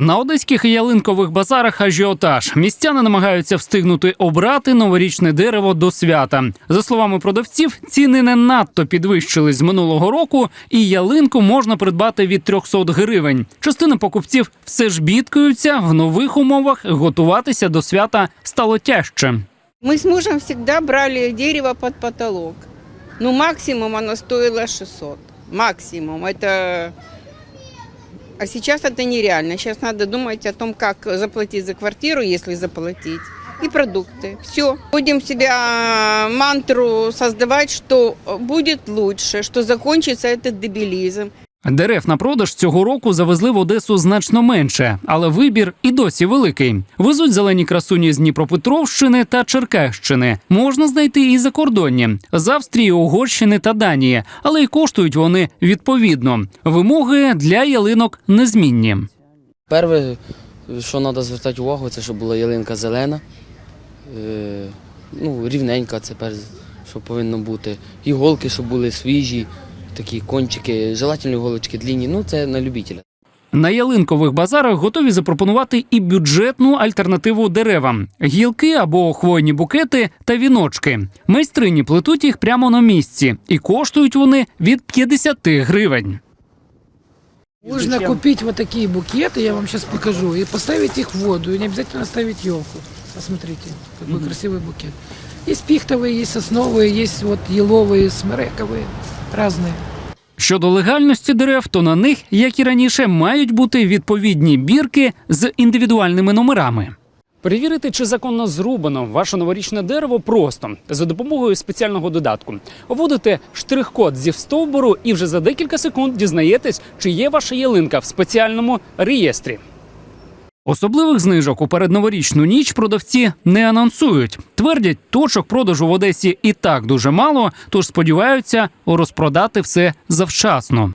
На одеських ялинкових базарах ажіотаж. Містяни намагаються встигнути обрати новорічне дерево до свята. За словами продавців, ціни не надто підвищились з минулого року, і ялинку можна придбати від 300 гривень. Частина покупців все ж бідкаються в нових умовах. Готуватися до свята стало тяжче. Мы с мужем всегда брали дерево под потолок. Ну, максимум оно стоило 600. Максимум. Это... А сейчас это нереально. Сейчас надо думать о том, как заплатить за квартиру, если заплатить, и продукты. Все. Будем себя мантру создавать, что будет лучше, что закончится этот дебилизм. Дерев на продаж цього року завезли в Одесу значно менше, але вибір і досі великий. Везуть зелені красуні з Дніпропетровщини та Черкащини. Можна знайти і закордонні з Австрії, Угорщини та Данії, але й коштують вони відповідно. Вимоги для ялинок незмінні. Перше, що треба звертати увагу, це щоб була ялинка зелена, е, ну, рівненька, це перше, що повинно бути. Іголки, щоб були свіжі, такі кончики, желательно іголочки длінні, ну це на любителя. На ялинкових базарах готові запропонувати і бюджетну альтернативу деревам: гілки або хвойні букети та віночки. Майстрині плетуть їх прямо на місці, і коштують вони від 50 гривень. Можно купить вот такие букеты, я вам сейчас покажу, и поставить их в воду, и не обязательно ставить елку. Посмотрите, какой красивый букет. Есть пихтовые, есть сосновые, есть вот еловые, смерековые, разные. Щодо легальності дерев, то на них, як і раніше, мають бути відповідні бірки з індивідуальними номерами. Перевірити, чи законно зрубано ваше новорічне дерево просто за допомогою спеціального додатку. Вводите штрих-код зі стовбуру і вже за декілька секунд дізнаєтесь, чи є ваша ялинка в спеціальному реєстрі. Особливих знижок у передноворічну ніч продавці не анонсують. Твердять, точок продажу в Одесі і так дуже мало, тож сподіваються розпродати все завчасно.